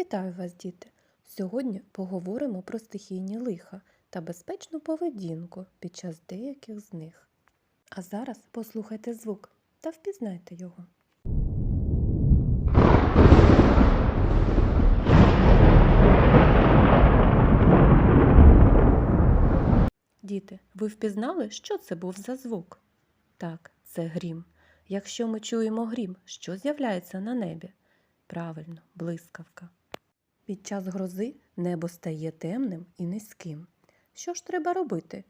Вітаю вас, діти! Сьогодні поговоримо про стихійні лиха та безпечну поведінку під час деяких з них. А зараз послухайте звук та впізнайте його. Діти, ви впізнали, що це був за звук? Так, це грім. Якщо ми чуємо грім, що з'являється на небі? Правильно, блискавка. Під час грози небо стає темним і низьким. Що ж треба робити,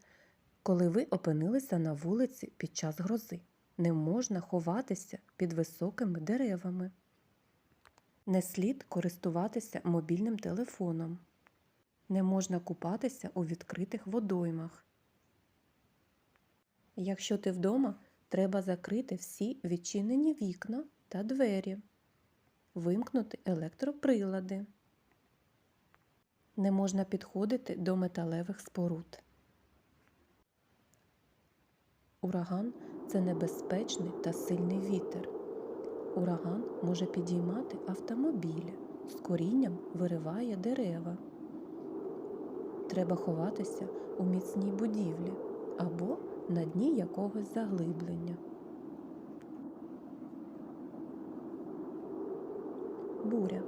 коли ви опинилися на вулиці під час грози? Не можна ховатися під високими деревами. Не слід користуватися мобільним телефоном. Не можна купатися у відкритих водоймах. Якщо ти вдома, треба закрити всі відчинені вікна та двері, вимкнути електроприлади. Не можна підходити до металевих споруд. Ураган це небезпечний та сильний вітер. Ураган може підіймати автомобілі, з корінням вириває дерева. Треба ховатися у міцній будівлі або на дні якогось заглиблення. Буря.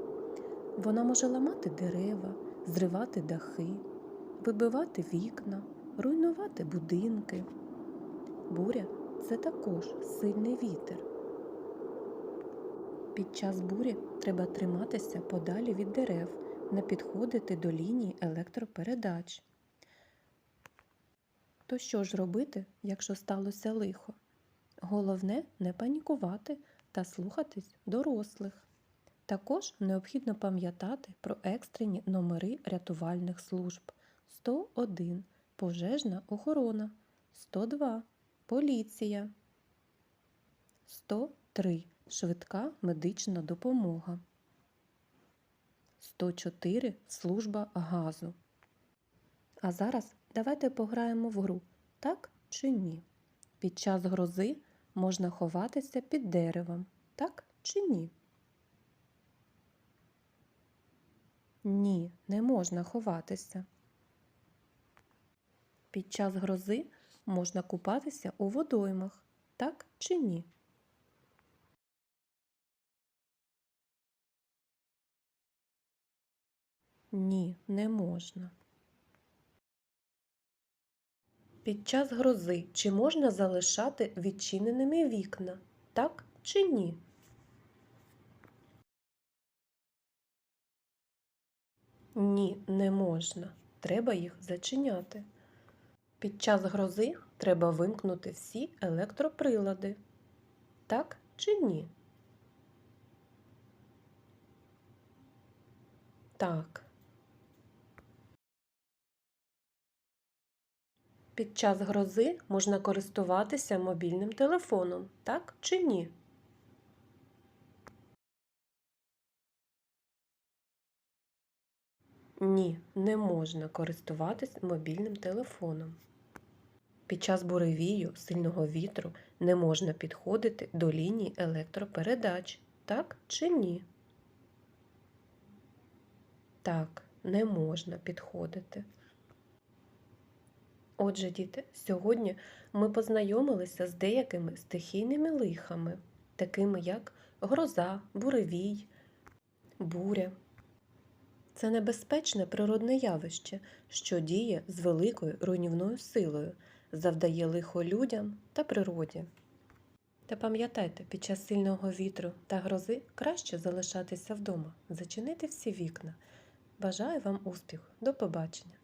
Вона може ламати дерева, зривати дахи, вибивати вікна, руйнувати будинки. Буря це також сильний вітер. Під час бурі треба триматися подалі від дерев, не підходити до лінії електропередач. То що ж робити, якщо сталося лихо? Головне не панікувати та слухатись дорослих. Також необхідно пам'ятати про екстрені номери рятувальних служб 101 пожежна охорона, 102 поліція, 103 швидка медична допомога, 104 служба газу. А зараз давайте пограємо в гру, так чи ні? Під час грози можна ховатися під деревом, так чи ні? Ні, не можна ховатися. Під час грози можна купатися у водоймах, так чи ні? Ні, не можна. Під час грози чи можна залишати відчиненими вікна, так чи ні? Ні, не можна. Треба їх зачиняти. Під час грози треба вимкнути всі електроприлади. Так чи ні? Так. Під час грози можна користуватися мобільним телефоном, так чи ні? Ні, не можна користуватись мобільним телефоном. Під час буревію сильного вітру не можна підходити до лінії електропередач, так чи ні? Так, не можна підходити. Отже, діти, сьогодні ми познайомилися з деякими стихійними лихами, такими як гроза, буревій, буря. Це небезпечне природне явище, що діє з великою руйнівною силою, завдає лихо людям та природі. Та пам'ятайте, під час сильного вітру та грози краще залишатися вдома, зачинити всі вікна. Бажаю вам успіху. До побачення!